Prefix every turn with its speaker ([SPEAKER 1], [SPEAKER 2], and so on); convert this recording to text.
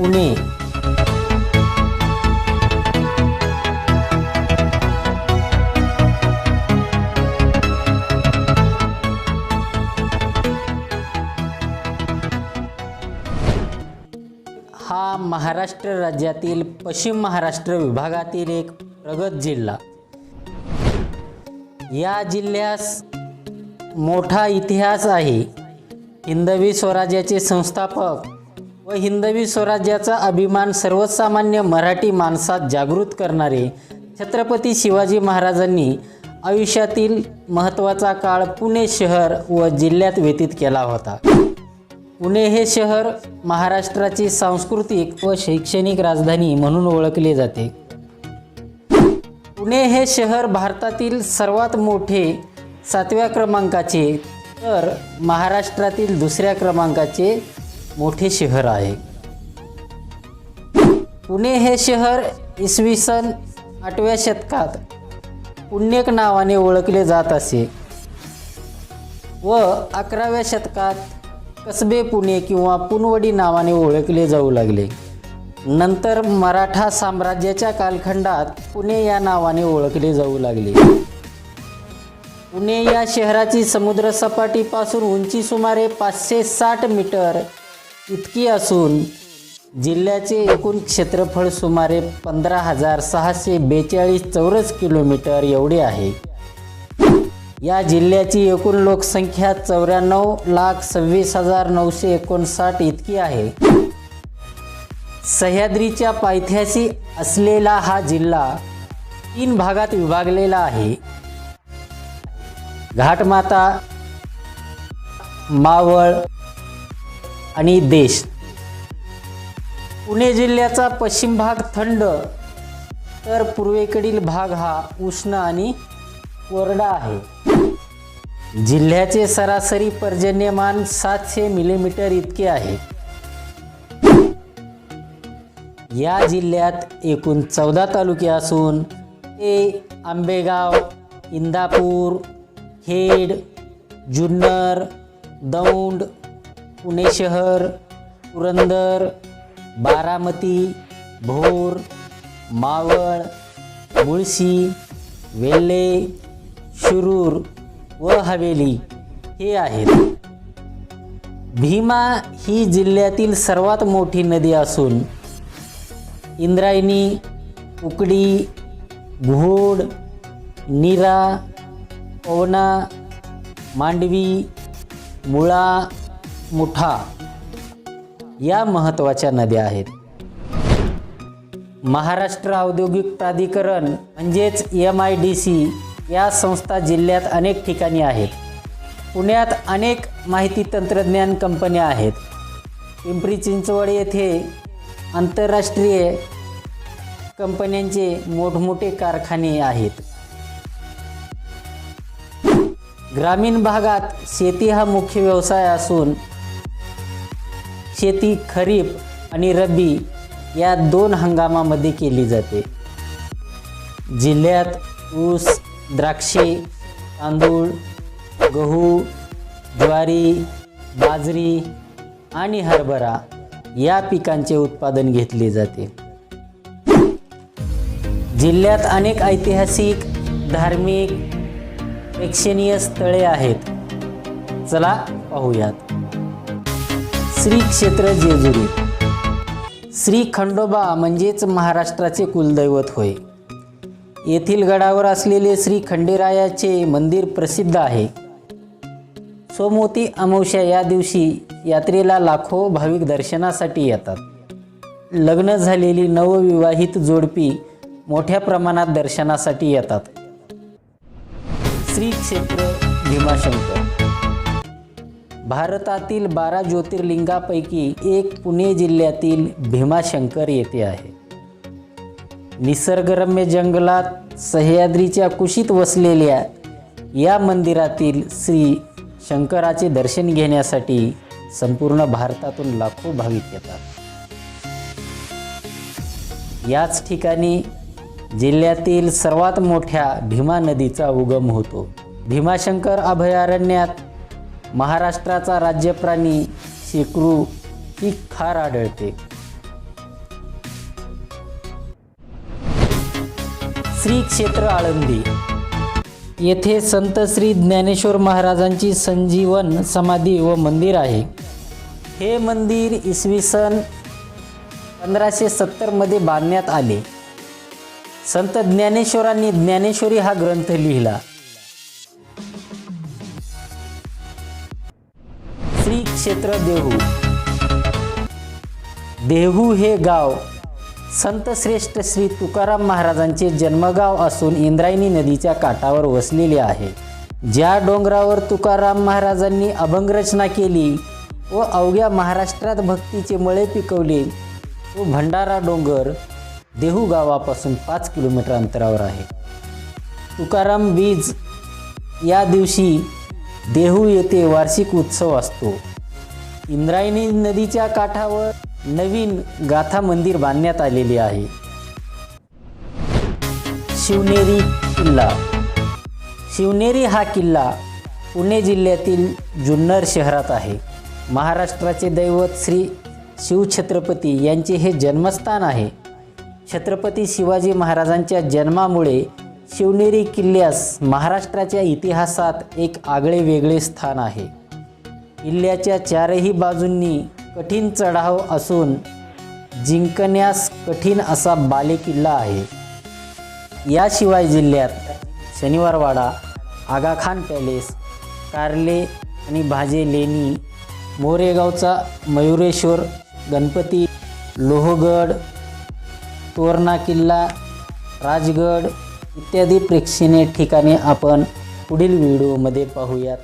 [SPEAKER 1] पुणे हा महाराष्ट्र राज्यातील पश्चिम महाराष्ट्र विभागातील एक प्रगत जिल्हा. या जिल्ह्यास मोठा इतिहास आहे. हिंदवी स्वराज्याचे संस्थापक व हिंदवी स्वराज्याचा अभिमान सर्वसामान्य मराठी माणसात जागृत करणारे छत्रपती शिवाजी महाराजांनी आयुष्यातील महत्त्वाचा काळ पुणे शहर व जिल्ह्यात व्यतीत केला होता. पुणे हे शहर महाराष्ट्राची सांस्कृतिक व शैक्षणिक राजधानी म्हणून ओळखले जाते. पुणे हे शहर भारतातील सर्वात मोठे सातव्या क्रमांकाचे तर महाराष्ट्रातील दुसऱ्या क्रमांकाचे मोठे शहर आहे. पुणे हे शहर इसवी सन आठव्या शतकात पुण्यक नावाने ओळखले जात असे व अकराव्या शतकात कसबे पुणे किंवा पुनवडी नावाने ओळखले जाऊ लागले. नंतर मराठा साम्राज्याच्या कालखंडात पुणे या नावाने ओळखले जाऊ लागले. पुणे या शहराची समुद्रसपाटीपासून उंची सुमारे पाचशे साठ मीटर इतकी असून जिल्ह्याचे एकूण क्षेत्रफळ सुमारे पंधरा हजार सहाशे बेचाळीस चौरस किलोमीटर एवढे आहे. या जिल्ह्याची एकूण लोकसंख्या चौऱ्याण्णव लाख सव्वीस हजार नऊशे एकोणसाठ इतकी आहे. सह्याद्रीच्या पायथ्याशी असलेला हा जिल्हा तीन भागात विभागलेला आहे. घाटमाता मावळ आणि देश. पुणे जिल्ह्याचा पश्चिम भाग थंड तर पूर्वेकडील भाग हा उष्ण आणि कोरडा आहे. जिल्ह्याचे सरासरी पर्जन्यमान सातशे मिलीमीटर इतके आहे. या जिल्ह्यात एकूण चौदा तालुके असून ते आंबेगाव इंदापूर खेड जुन्नर दौंड पुणे शहर पुरंदर बारामती भोर मावळ मुळशी वेल्हे शिरूर व हवेली हे आहेत. भीमा ही जिल्ह्यातील सर्वात मोठी नदी असून इंद्रायणी उकडी घोड नीरा पवना मांडवी मुळा मुठा या महत्त्वाच्या नद्या आहेत. महाराष्ट्र औद्योगिक प्राधिकरण म्हणजेच एम आय डी सी या संस्था जिल्ह्यात अनेक ठिकाणी आहेत. पुण्यात अनेक माहिती तंत्रज्ञान कंपन्या आहेत. पिंपरी चिंचवड येथे आंतरराष्ट्रीय कंपन्यांचे मोठमोठे कारखाने आहेत. ग्रामीण भागात शेती हा मुख्य व्यवसाय असून शेती खरीप आणि रब्बी या दोन हंगामामध्ये केली जाते. जिल्ह्यात ऊस द्राक्षे तांदूळ गहू ज्वारी बाजरी आणि हरभरा या पिकांचे उत्पादन घेतले जाते. जिल्ह्यात अनेक ऐतिहासिक धार्मिक प्रेक्षणीय स्थळे आहेत. चला पाहूयात. श्री क्षेत्र जेजुरी. श्री खंडोबा म्हणजेच महाराष्ट्राचे कुलदैवत होय. येथील गडावर असलेले श्री खंडेरायाचे मंदिर प्रसिद्ध आहे. सोमवती अमावस्या या दिवशी यात्रेला लाखो भाविक दर्शनासाठी येतात. लग्न झालेली नवविवाहित जोडपी मोठ्या प्रमाणात दर्शनासाठी येतात. श्री क्षेत्र भीमाशंकर. भारतातील बारा ज्योतिर्लिंगापैकी एक पुणे जिल्ह्यातील भीमाशंकर येथे आहे. निसर्गरम्य जंगलात सह्याद्रीच्या कुशीत वसलेल्या या मंदिरातील श्री शंकराचे दर्शन घेण्यासाठी संपूर्ण भारतातून लाखो भाविक येतात. याच ठिकाणी जिल्ह्यातील सर्वात मोठ्या भीमा नदीचा उगम होतो. भीमाशंकर अभयारण्यात महाराष्ट्राचा राज्यप्राणी शेकरू ही खार आढळते. श्री क्षेत्र आळंदी. येथे संत श्री ज्ञानेश्वर महाराजांची संजीवन समाधी व मंदिर आहे. हे मंदिर इसवी सन पंधराशे सत्तरमध्ये बांधण्यात आले. संत ज्ञानेश्वरांनी ज्ञानेश्वरी हा ग्रंथ लिहिला. श्री क्षेत्र देहू. देहू हे गाव संतश्रेष्ठ श्री तुकाराम महाराजांचे जन्मगाव असून इंद्रायणी नदीच्या काठावर वसलेले आहे. ज्या डोंगरावर तुकाराम महाराजांनी अभंगरचना केली व अवघ्या महाराष्ट्रात भक्तीचे मळे पिकवले तो भंडारा डोंगर देहू गावापासून पाच किलोमीटर अंतरावर आहे. तुकाराम बीज या दिवशी देहू येथे वार्षिक उत्सव असतो. इंद्रायणी नदीच्या काठावर नवीन गाथा मंदिर बांधण्यात आलेले आहे. शिवनेरी किल्ला. शिवनेरी हा किल्ला पुणे जिल्ह्यातील जुन्नर शहरात आहे. महाराष्ट्राचे दैवत श्री शिवछत्रपती यांचे हे जन्मस्थान आहे. छत्रपती शिवाजी महाराजांच्या जन्मामुळे शिवनेरी किल्ल्यास महाराष्ट्राच्या इतिहासात एक आगळे वेगळे स्थान आहे. किल्ल्याच्या चारही बाजूंनी कठीण चढाव असून जिंकण्यास कठीण असा बालेकिल्ला आहे. याशिवाय जिल्ह्यात शनिवारवाडा आगाखान पॅलेस कारले आणि भाजे लेणी मोरेगावचा मयुरेश्वर गणपती लोहगड तोरणा किल्ला राजगड इत्यादी प्रेक्षणीय ठिकाणे आपण पुढील व्हिडिओमध्ये पाहूयात.